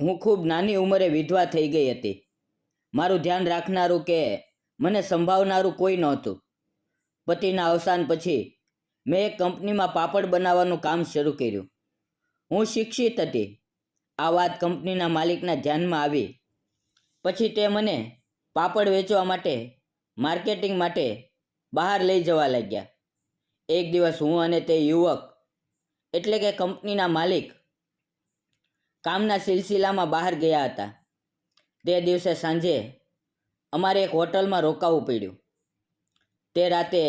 હું ખૂબ નાની ઉંમરે વિધવા થઈ ગઈ હતી. મારું ધ્યાન રાખનારું કે મને સંભાવનારું કોઈ નહોતું. પતિના અવસાન પછી મેં એક કંપનીમાં પાપડ બનાવવાનું કામ શરૂ કર્યું. હું શિક્ષિત હતી. આ વાત કંપનીના માલિકના ધ્યાનમાં આવી. પછી તે મને પાપડ વેચવા માટે, માર્કેટિંગ માટે બહાર લઈ જવા લાગ્યા. એક દિવસ હું અને તે યુવક, એટલે કે કંપનીના માલિક કામના સિલસિલામાં બહાર ગયા હતા. તે દિવસે સાંજે અમારે એક હોટલમાં રોકાવું પડ્યું. તે રાતે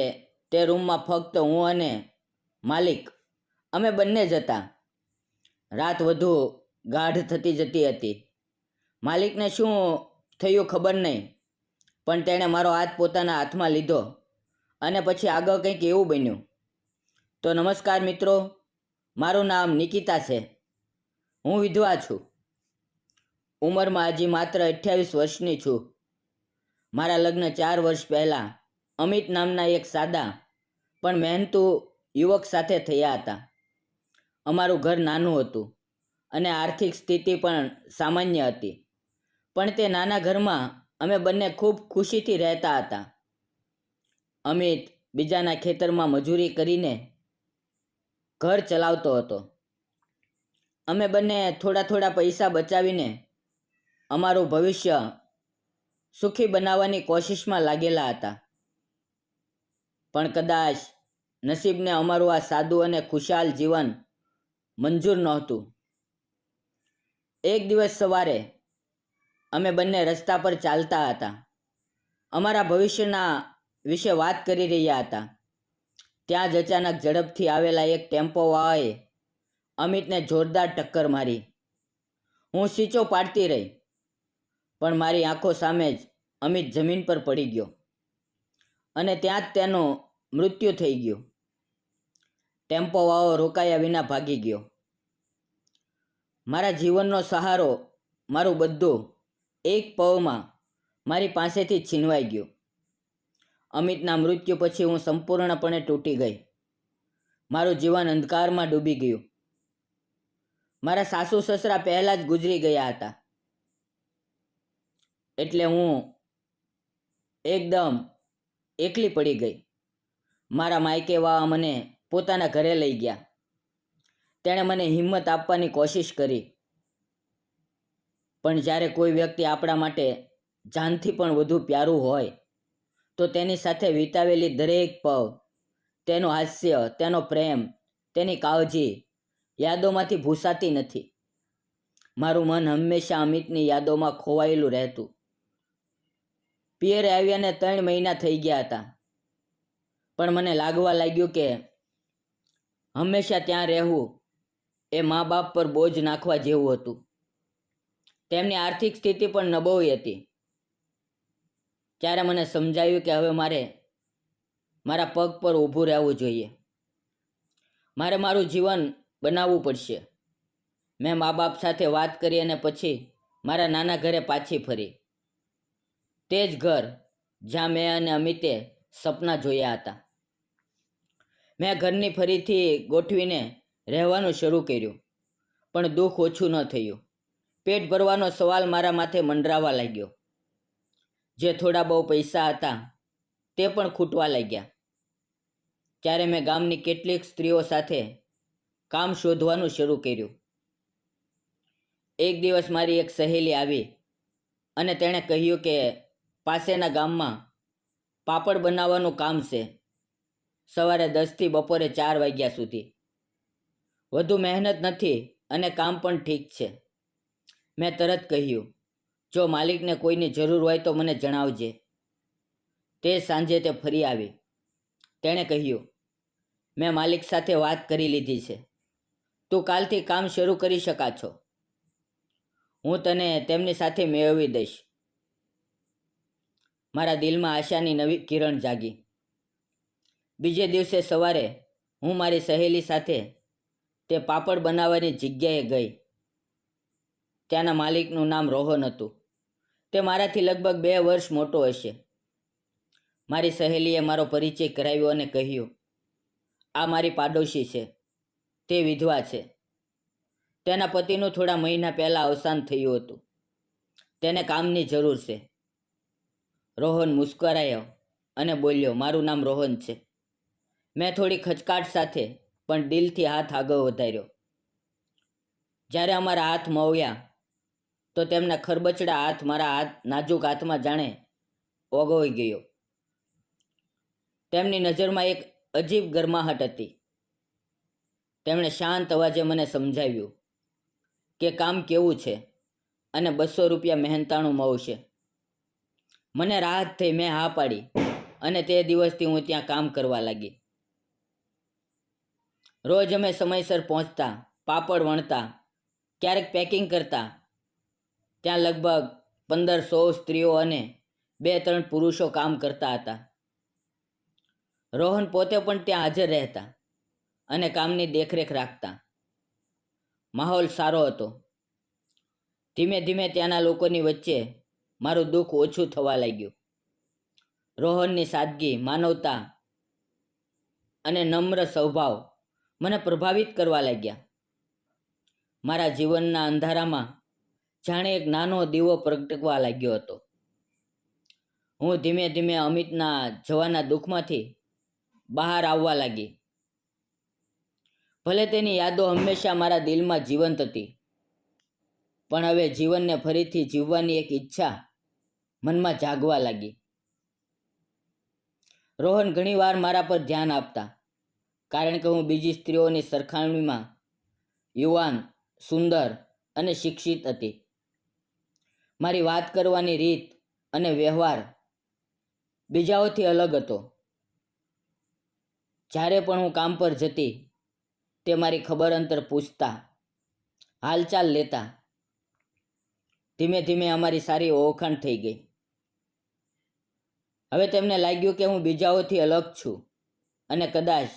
તે રૂમમાં ફક્ત હું અને માલિક, અમે બંને જ હતા. રાત વધુ ગાઢ થતી જતી હતી. માલિકને શું થયું ખબર નહીં, પણ તેણે મારો હાથ પોતાના હાથમાં લીધો અને પછી આગળ કંઈક એવું બન્યું. તો નમસ્કાર મિત્રો, મારું નામ નિકિતા છે. હું વિધવા છું. ઉંમરમાં હજી માત્ર અઠ્યાવીસ વર્ષની છું. મારા લગ્ન ચાર વર્ષ પહેલાં અમિત નામના એક સાદા પણ મહેનતુ યુવક સાથે થયા હતા. અમારું ઘર નાનું હતું અને આર્થિક સ્થિતિ પણ સામાન્ય હતી. પણ તે નાના ઘરમાં અમે બંને ખૂબ ખુશીથી રહેતા હતા. અમિત બીજાના ખેતરમાં મજૂરી કરીને ઘર ચલાવતો હતો. અમે બંને થોડા થોડા પૈસા બચાવીને અમારું ભવિષ્ય સુખી બનાવવાની કોશિશમાં લાગેલા હતા. પણ કદાચ નસીબને અમારું આ સાદું અને ખુશાલ જીવન મંજૂર નહોતું. એક દિવસ સવારે અમે બંને રસ્તા પર ચાલતા હતા. અમારા ભવિષ્યના વિશે વાત કરી રહ્યા હતા. ત્યાં જ અચાનક ઝડપથી આવેલા એક ટેમ્પો વાળાએ અમિતને જોરદાર ટક્કર મારી. હું સીચો પાડતી રહી, પણ મારી આંખો સામે જ અમિત જમીન પર પડી ગયો અને ત્યાં જ તેનું મૃત્યુ થઈ ગયું. ટેમ્પોવાળો રોકાયા વિના ભાગી ગયો. મારા જીવનનો સહારો મારું બધું એક પવમાં મારી પાસેથી છીનવાઈ ગયું. અમિતના મૃત્યુ પછી હું સંપૂર્ણપણે તૂટી ગઈ. મારું જીવન અંધકારમાં ડૂબી ગયું. મારા સાસુ સસરા પહેલાં જ ગુજરી ગયા હતા. એટલે હું એકદમ એકલી પડી ગઈ. મારા માયકે વાવા મને પોતાના ઘરે લઈ ગયા. તેણે મને હિંમત આપવાની કોશિશ કરી. પણ જ્યારે કોઈ વ્યક્તિ આપણા માટે જાનથી પણ વધુ પ્યારું હોય, તો તેની સાથે વિતાવેલી દરેક પવ તેનું હાસ્ય, તેનો પ્રેમ, તેની કાળજી યાદોમાંથી ભૂસાતી નથી. મારું મન હંમેશા અમિતની યાદોમાં ખોવાયેલું રહેતું. પિયરે આવ્યાને ત્રણ મહિના થઈ ગયા હતા. પણ મને લાગવા લાગ્યું કે હંમેશા ત્યાં રહેવું એ મા બાપ પર બોજ નાખવા જેવું હતું. તેમની આર્થિક સ્થિતિ પણ નબળી હતી. ત્યારે મને સમજાયું કે હવે મારે મારા પગ પર ઊભું રહેવું જોઈએ. મારે મારું જીવન બનાવવું પડશે. મેં મા બાપ સાથે વાત કરી અને પછી મારા નાના ઘરે પાછી ફરી. તે જ ઘર જ્યાં મેં અને અમિતે સપના જોયા હતા. મેં ઘરની ફરીથી ગોઠવીને રહેવાનું શરૂ કર્યું, પણ દુઃખ ઓછું ન થયું. પેટ ભરવાનો સવાલ મારા માથે મંડરાવા લાગ્યો. જે થોડા બહુ પૈસા હતા, તે પણ ખૂટવા લાગ્યા. ત્યારે મેં ગામની કેટલીક સ્ત્રીઓ સાથે કામ શોધવાનું શરૂ કર્યું. એક દિવસ મારી એક સહેલી આવી અને તેણે કહ્યું કે પાસેના ગામમાં પાપડ બનાવવાનું કામ છે. સવારે દસથી બપોરે ચાર વાગ્યા સુધી. વધુ મહેનત નથી અને કામ પણ ઠીક છે. મેં તરત કહ્યું, જો માલિકને કોઈની જરૂર હોય તો મને જણાવજે. તે સાંજે તે ફરી આવી. તેણે કહ્યું, મેં માલિક સાથે વાત કરી લીધી છે. તું કાલથી કામ શરૂ કરી શકા છો હું તને તેમની સાથે મેળવી દઈશ. મારા દિલમાં આશાની નવી કિરણ જાગી. બીજે દિવસે સવારે હું મારી સહેલી સાથે તે પાપડ બનાવવાની જગ્યાએ ગઈ. ત્યાંના માલિકનું નામ રોહન હતું. તે મારાથી લગભગ બે વર્ષ મોટો હશે. મારી સહેલીએ મારો પરિચય કરાવ્યો અને કહ્યું, આ મારી પાડોશી છે. તે વિધવા છે. તેના પતિનું થોડા મહિના પહેલાં અવસાન થયું હતું. તેને કામની જરૂર છે. રોહન મુસ્કરાયો અને બોલ્યો, મારું નામ રોહન છે. મેં થોડી ખચકાટ સાથે પણ દિલથી હાથ આગળ વધાર્યો. જ્યારે અમારા હાથ મોવ્યા, તો તેમના ખરબચડા હાથ મારા હાથ નાજુક હાથમાં જાણે ઓગોઈ ગયો. તેમની નજરમાં એક અજીબ ગરમાહટ હતી. તેમણે શાંત અવાજે મને સમજાવ્યું કે કામ કેવું છે અને બસો રૂપિયા મહેનતાણું મળશે. મને રાહત થઈ, મેં હા પાડી અને તે દિવસથી હું ત્યાં કામ કરવા લાગી. રોજ અમે સમયસર પહોંચતા, પાપડ વણતા, ક્યારેક પેકિંગ કરતા. ત્યાં લગભગ પંદર સો સ્ત્રીઓ અને બે ત્રણ પુરુષો કામ કરતા હતા. રોહન પોતે પણ ત્યાં હાજર રહેતા. અને કામની દેખરેખ રાખતા. માહોલ સારો હતો. ધીમે ધીમે ત્યાંના લોકોની વચ્ચે મારું દુઃખ ઓછું થવા લાગ્યું. રોહનની સાદગી, માનવતા અને નમ્ર સ્વભાવ મને પ્રભાવિત કરવા લાગ્યા. મારા જીવનના અંધારામાં જાણે એક નાનો દીવો પ્રગટવા લાગ્યો હતો. હું ધીમે ધીમે અમિતના જવાના દુઃખમાંથી બહાર આવવા લાગી. ભલે તેની યાદો હંમેશા મારા દિલમાં જીવંત હતી. પણ હવે જીવનને ફરીથી જીવવાની એક ઈચ્છા મનમાં જાગવા લાગી. રોહન ઘણીવાર મારા પર ધ્યાન આપતા, કારણ કે હું બીજી સ્ત્રીઓની સરખામણીમાં યુવાન, સુંદર અને શિક્ષિત હતી. મારી વાત કરવાની રીત અને વ્યવહાર બીજાઓથી અલગ હતો. જ્યારે પણ હું કામ પર જતી તે મારી ખબર અંતર પૂછતા, હાલચાલ લેતા, ધીમે ધીમે અમારી સારી ઓળખાણ થઈ ગઈ. હવે તેમને લાગ્યું કે હું બીજાઓથી અલગ છું અને કદાચ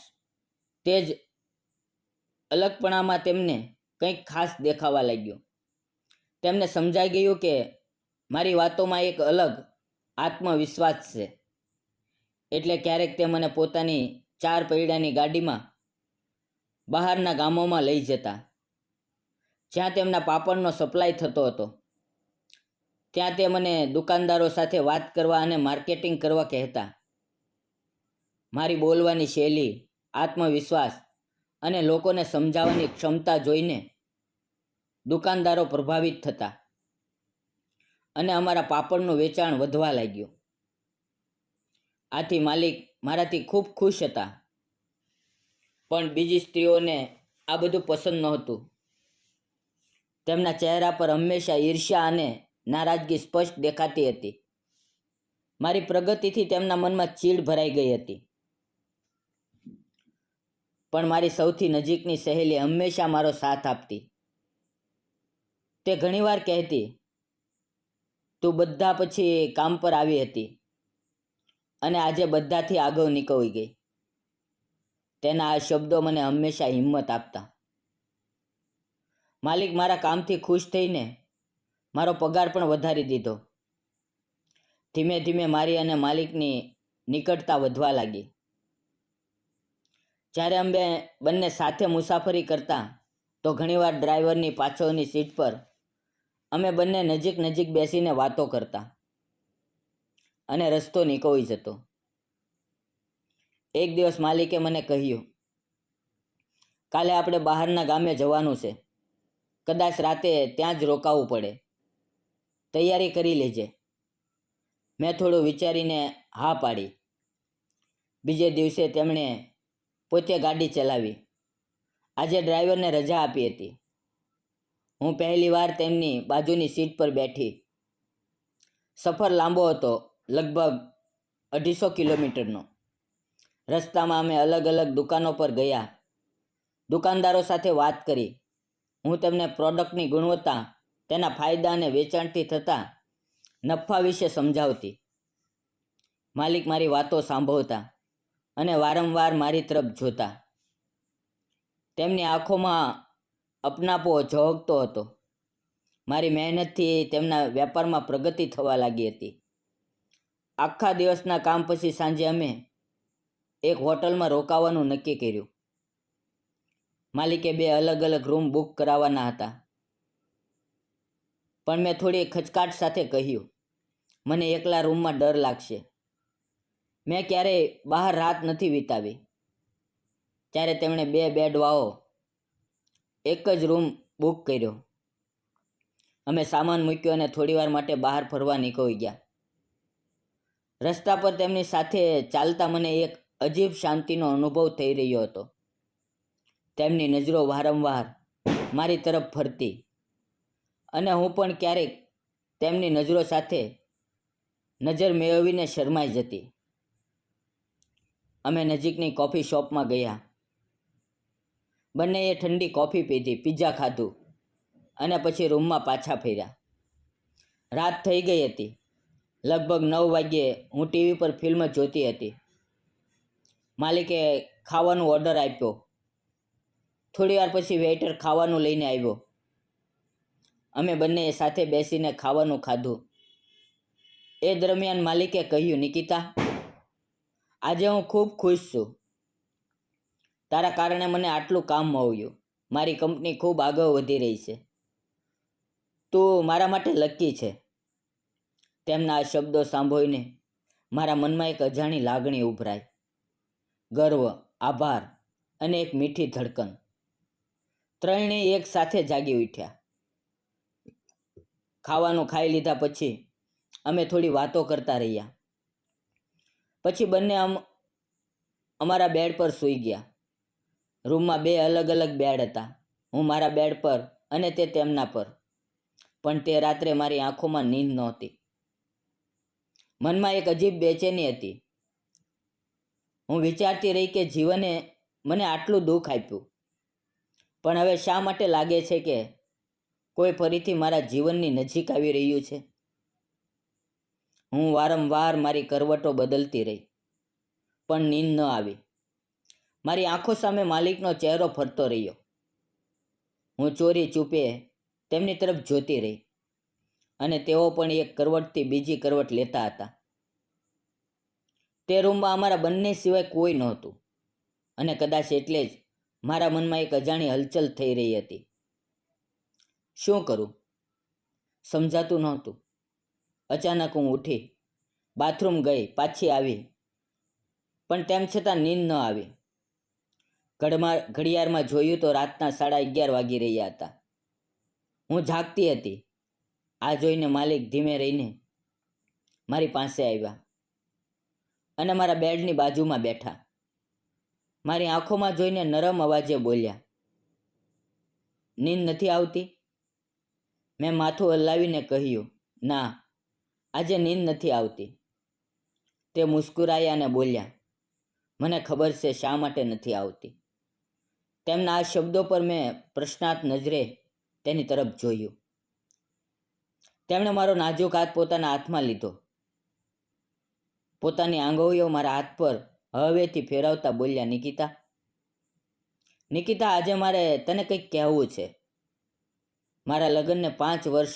તે જ અલગપણામાં તેમને કંઈક ખાસ દેખાવા લાગ્યું. તેમને સમજાઈ ગયું કે મારી વાતોમાં એક અલગ આત્મવિશ્વાસ છે. એટલે ક્યારેક તે મને પોતાની ચાર પૈડાની ગાડીમાં બહારના ગામોમાં લઈ જતા. જ્યાં તેમના પાપડનો સપ્લાય થતો હતો. ત્યાં તે મને દુકાનદારો સાથે વાત કરવા અને માર્કેટિંગ કરવા કહેતા. મારી બોલવાની શૈલી, આત્મવિશ્વાસ અને લોકોને સમજાવવાની ક્ષમતા જોઈને દુકાનદારો પ્રભાવિત થતા અને અમારા પાપડનું વેચાણ વધવા લાગ્યું. આથી માલિક મારાથી ખૂબ ખુશ હતા. પણ બીજી સ્ત્રીઓને આ બધું પસંદ નહોતું. તેમના ચહેરા પર હંમેશા ઈર્ષ્યા અને નારાજગી સ્પષ્ટ દેખાતી હતી. મારી પ્રગતિથી તેમના મનમાં ચીડ ભરાઈ ગઈ હતી. પણ મારી સૌથી નજીકની સહેલી હંમેશા મારો સાથ આપતી. તે ઘણીવાર કહેતી, તું બધા પછી કામ પર આવી હતી અને આજે બધાથી આગળ નીકળી ગઈ. તેના આ શબ્દો મને હંમેશા હિંમત આપતા. માલિક મારા કામથી ખુશ થઈને મારો પગાર પણ વધારી દીધો. ધીમે ધીમે મારી અને માલિકની નિકટતા વધવા લાગી. જ્યારે અમે બંને સાથે મુસાફરી કરતા, તો ઘણીવાર ડ્રાઈવરની પાછળની સીટ પર અમે બંને નજીક નજીક બેસીને વાતો કરતા અને રસ્તો નીકળી જતો. એક દિવસ માલિકે મને કહ્યું, કાલે આપણે બહારના ગામે જવાનું છે. કદાચ રાતે ત્યાં જ રોકાવું પડે. તૈયારી કરી લેજે. મેં થોડું વિચારીને હા પાડી. બીજે દિવસે તેમણે પોતે ગાડી ચલાવી. આજે ડ્રાઈવરને રજા આપી હતી. હું પહેલી વાર તેમની બાજુની સીટ પર બેઠી. સફર લાંબો હતો, લગભગ અઢીસો કિલોમીટરનો. રસ્તામાં અમે અલગ અલગ દુકાનો પર ગયા. દુકાનદારો સાથે વાત કરી. હું તેમને પ્રોડક્ટની ગુણવત્તા, તેના ફાયદા અને વેચાણથી થતા નફા વિશે સમજાવતી. માલિક મારી વાતો સાંભળતા અને વારંવાર મારી તરફ જોતા. તેમની આંખોમાં અપનાપો ઝળકતો હતો. મારી મહેનતથી તેમના વેપારમાં પ્રગતિ થવા લાગી હતી. આખા દિવસના કામ પછી સાંજે અમે એક હોટલમાં રોકાવાનું નક્કી કર્યું. માલિકે બે અલગ અલગ રૂમ બુક કરાવવાના હતા. પણ મેં થોડી ખચકાટ સાથે કહ્યું, મને એકલા રૂમમાં ડર લાગશે. મેં ક્યારેય બહાર રાત નથી વિતાવી. ત્યારે તેમણે બે બેડવાઓ એક જ રૂમ બુક કર્યો. અમે સામાન મૂક્યો અને થોડીવાર માટે બહાર ફરવા નીકળી ગયા. રસ્તા પર તેમની સાથે ચાલતા મને એક અજીબ શાંતિનો અનુભવ થઈ રહ્યો હતો. તેમની નજરો વારંવાર મારી તરફ ફરતી અને હું પણ ક્યારેક તેમની નજરો સાથે નજર મેળવીને શરમાઈ જતી. અમે નજીકની કોફી શોપમાં ગયા. બંનેએ ઠંડી કોફી પીધી, પીઝા ખાધું અને પછી રૂમમાં પાછા ફર્યા. રાત થઈ ગઈ હતી. લગભગ નવ વાગ્યે હું ટીવી પર ફિલ્મ જોતી હતી. માલિકે ખાવાનું ઓર્ડર આપ્યો. થોડી વાર પછી વેઇટર ખાવાનું લઈને આવ્યો. અમે બંને સાથે બેસીને ખાવાનું ખાધું. એ દરમિયાન માલિકે કહ્યું, નિકિતા, આજે હું ખૂબ ખુશ છું. તારા કારણે મને આટલું કામ મળ્યું. મારી કંપની ખૂબ આગળ વધી રહી છે. તું મારા માટે લકી છે. તેમના આ શબ્દો સાંભળીને મારા મનમાં એક અજાણી લાગણી ઉભરાઈ. ગર્વ, આભાર અને એક મીઠી ધડકન. ત્રણેય એક સાથે જાગી ઉઠ્યા. ખાવાનું ખાઈ લીધા પછી અમે થોડી વાતો કરતા રહ્યા. પછી બંને અમ, અમારા બેડ પર સૂઈ ગયા. રૂમમાં બે અલગ અલગ બેડ હતા. હું મારા બેડ પર અને તે તેમના પર. પણ તે રાત્રે મારી આંખોમાં નીંદ નહોતી. મનમાં એક અજીબ બેચેની હતી. હું વિચારતી રહી કે જીવને મને આટલું દુઃખ આપ્યું. પણ હવે શા માટે લાગે છે કે કોઈ ફરીથી મારા જીવનની નજીક આવી રહ્યું છે? હું વારંવાર મારી કરવટો બદલતી રહી, પણ નીંદ ન આવી. મારી આંખો સામે માલિકનો ચહેરો ફરતો રહ્યો. હું ચોરી ચૂપે તેમની તરફ જોતી રહી અને તેઓ પણ એક કરવટથી બીજી કરવટ લેતા હતા. તે રૂમમાં અમારા બંને સિવાય કોઈ નહોતું. અને કદાચ એટલે જ મારા મનમાં એક અજાણી હલચલ થઈ રહી હતી. શું કરું? સમજાતું નહોતું. અચાનક હું ઉઠી, બાથરૂમ ગઈ, પાછી આવી, પણ તેમ છતાં નીંદ ન આવી. ઘડમાં, ઘડિયાળમાં જોયું તો રાતના સાડા અગિયાર વાગી રહ્યા હતા. હું જાગતી હતી. આ જોઈને માલિક ધીમે રહીને મારી પાસે આવ્યા. અને મારા બેડની બાજુમાં બેઠા. મારી આંખોમાં જોઈને નરમ અવાજે બોલ્યા, નીંદ નથી આવતી? મેં માથું હલાવીને કહ્યું, ના, આજે નીંદ નથી આવતી. તે મુસ્કુરાયા અને બોલ્યા, મને ખબર છે શા માટે નથી આવતી. તેમના આ શબ્દો પર મેં પ્રશ્નાર્થ નજરે તેની તરફ જોયું. તેમણે મારો નાજુક હાથ પોતાના હાથમાં લીધો. પોતાની આંગળીઓ મારા હાથ પર હવેથી ફેરવતા બોલ્યા, નિકિતા નિકિતા, આજે મારે તને કંઈક કહેવું છે. મારા લગ્નને પાંચ વર્ષ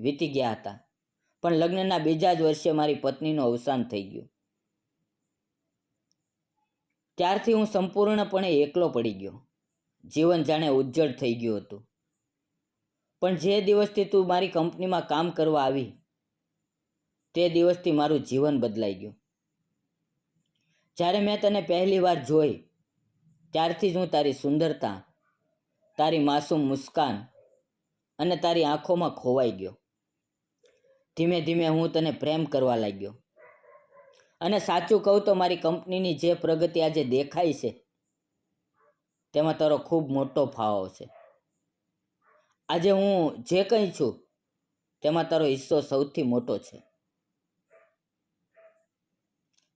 વીતી ગયા હતા, પણ લગ્નના બીજા જ વર્ષે મારી પત્નીનું અવસાન થઈ ગયું. ત્યારથી હું સંપૂર્ણપણે એકલો પડી ગયો. જીવન જાણે ઉજ્જળ થઈ ગયું હતું. પણ જે દિવસથી તું મારી કંપનીમાં કામ કરવા આવી તે દિવસથી મારું જીવન બદલાઈ ગયું. જ્યારે મેં તને પહેલી વાર જોઈ, ત્યારથી જ હું તારી સુંદરતા, તારી માસૂમ મુસ્કાન અને તારી આંખોમાં ખોવાઈ ગયો. ધીમે ધીમે હું તને પ્રેમ કરવા લાગ્યો. અને સાચું કહું તો મારી કંપનીની જે પ્રગતિ આજે દેખાય છે, તેમાં તારો ખૂબ મોટો ફાળો છે. આજે હું જે કંઈ છું, તેમાં તારો હિસ્સો સૌથી મોટો છે.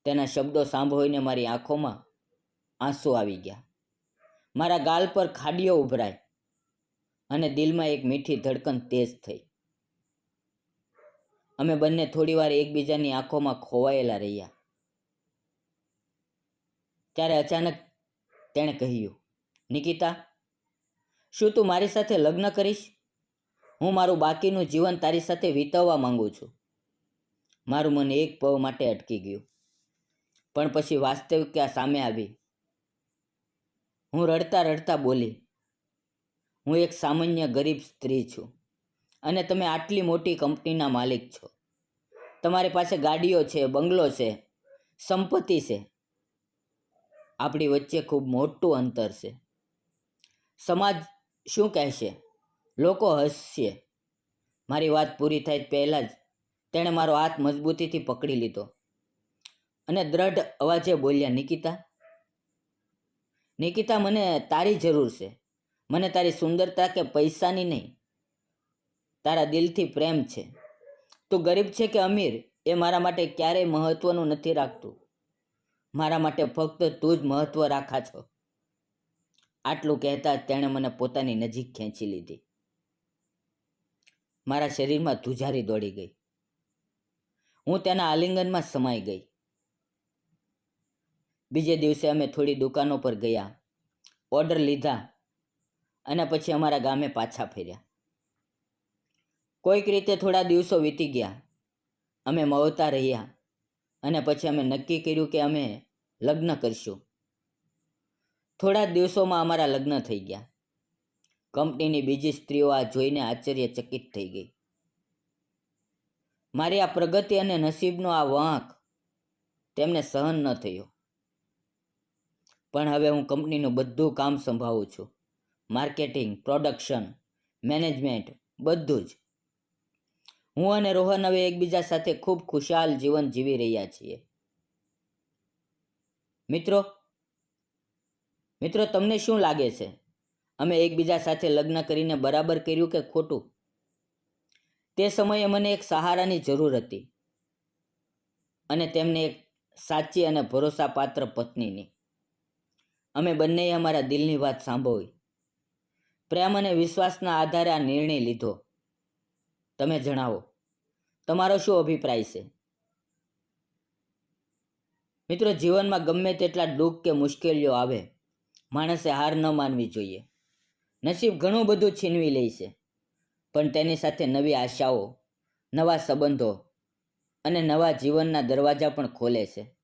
તેના શબ્દો સાંભળીને મારી આંખોમાં આંસુ આવી ગયા. મારા ગાલ પર ખાડીઓ ઉભરાય અને દિલમાં એક મીઠી ધડકન તેજ થઈ. અમે બંને થોડીવાર એકબીજાની આંખોમાં ખોવાયેલા રહ્યા. ત્યારે અચાનક તેણે કહ્યું, નિકિતા, શું તું મારી સાથે લગ્ન કરીશ? હું મારું બાકીનું જીવન તારી સાથે વિતાવવા માંગુ છું. મારું મન એક પવ માટે અટકી ગયું. પણ પછી વાસ્તવિકતા સામે આવી. હું રડતા રડતા બોલી, હું એક સામાન્ય ગરીબ સ્ત્રી છું અને તમે આટલી મોટી કંપનીના માલિક છો. તમારી પાસે ગાડીઓ છે, બંગલો છે, સંપત્તિ છે. આપણી વચ્ચે ખૂબ મોટું અંતર છે. સમાજ શું કહેશે? લોકો હસશે. મારી વાત પૂરી થાય પહેલાં જ તેણે મારો હાથ મજબૂતીથી પકડી લીધો. અને દ્રઢ અવાજે બોલ્યા, નિકિતા નિકિતા, મને તારી જરૂર છે. મને તારી સુંદરતા કે પૈસાની નહીં. તારા દિલથી પ્રેમ છે. તું ગરીબ છે કે અમીર, એ મારા માટે ક્યારેય મહત્વનું નથી રાખતું. મારા માટે ફક્ત તું જ મહત્વ રાખા છો. આટલું કહેતા તેણે મને પોતાની નજીક ખેંચી લીધી. મારા શરીરમાં ધુજારી દોડી ગઈ. હું તેના આલિંગનમાં સમાઈ ગઈ. બીજે દિવસે અમે થોડી દુકાનો પર ગયા. ઓર્ડર લીધા અને પછી અમારા ગામે પાછા ફેર્યા. કોઈક રીતે થોડા દિવસો વીતી ગયા. અમે મળતા રહ્યા અને પછી અમે નક્કી કર્યું કે અમે લગ્ન કરીશું. થોડા દિવસોમાં અમારા લગ્ન થઈ ગયા. કંપનીની બીજી સ્ત્રીઓ આ જોઈને આશ્ચર્યચકિત થઈ ગઈ. મારી આ પ્રગતિ અને નસીબનો આ વાંક તેમને સહન ન થયો. પણ હવે હું કંપનીનું બધું કામ સંભાળું છું. માર્કેટિંગ, પ્રોડક્શન, મેનેજમેન્ટ, બધું જ. હું અને રોહન હવે એકબીજા સાથે ખૂબ ખુશાલ જીવન જીવી રહ્યા છીએ. મિત્રો મિત્રો, તમને શું લાગે છે? અમે એકબીજા સાથે લગ્ન કરીને બરાબર કર્યું કે ખોટું? તે સમયે મને એક સહારાની જરૂર હતી અને તેમને એક સાચી અને ભરોસાપાત્ર પત્નીની. અમે બંનેએ અમારા દિલની વાત સાંભળી. પ્રેમ અને વિશ્વાસના આધારે આ નિર્ણય લીધો. તમે જણાવો, તમારો શું અભિપ્રાય છે? મિત્રો, જીવનમાં ગમે તેટલા દુઃખ કે મુશ્કેલીઓ આવે, માણસે હાર ન માનવી જોઈએ. નસીબ ઘણું બધું છીનવી લે છે, પણ તેની સાથે નવી આશાઓ, નવા સંબંધો અને નવા જીવનના દરવાજા પણ ખોલે છે.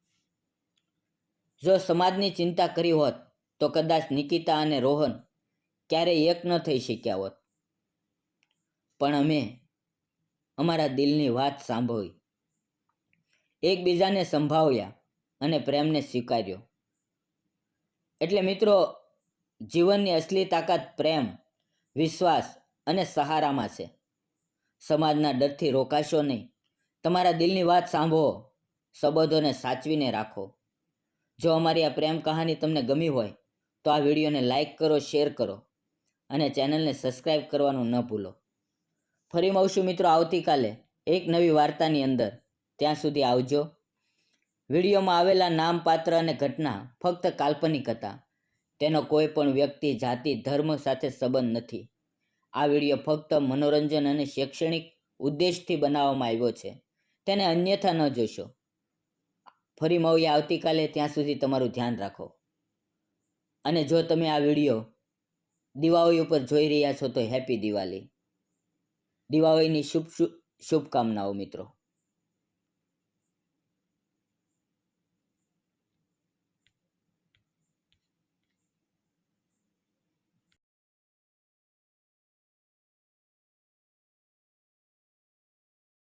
જો સમાજની ચિંતા કરી હોત, તો કદાચ નિકિતા અને રોહન ક્યારેય એક ન થઈ શક્યા હોત. પણ અમે અમારા દિલની વાત સાંભળી. એકબીજાને સંભાવ્યા અને પ્રેમને સ્વીકાર્યો. એટલે મિત્રો, જીવનની અસલી તાકાત પ્રેમ, વિશ્વાસ અને સહારામાં છે. સમાજના ડરથી રોકાશો નહીં. તમારા દિલની વાત સાંભળો. સંબંધોને સાચવીને રાખો. જો અમારી આ પ્રેમ કહાની તમને ગમી હોય, તો આ વિડીયોને લાઇક કરો, શેર કરો અને ચેનલને સબસ્ક્રાઈબ કરવાનું ન ભૂલો. ફરી મળશું મિત્રો આવતીકાલે એક નવી વાર્તાની અંદર. ત્યાં સુધી આવજો. વિડીયોમાં આવેલા નામ, પાત્ર અને ઘટના ફક્ત કાલ્પનિક હતા. તેનો કોઈ પણ વ્યક્તિ, જાતિ, ધર્મ સાથે સંબંધ નથી. આ વીડિયો ફક્ત મનોરંજન અને શૈક્ષણિક ઉદ્દેશથી બનાવવામાં આવ્યો છે. તેને અન્યથા ન જોશો. ફરી મળીએ આવતીકાલે ત્યાં સુધી તમારું ધ્યાન રાખો. અને જો તમે આ વીડિયો દિવાળી ઉપર જોઈ રહ્યા છો તો હેપી દિવાળી. દિવાળીની શુભ શુભ શુભકામનાઓ મિત્રો.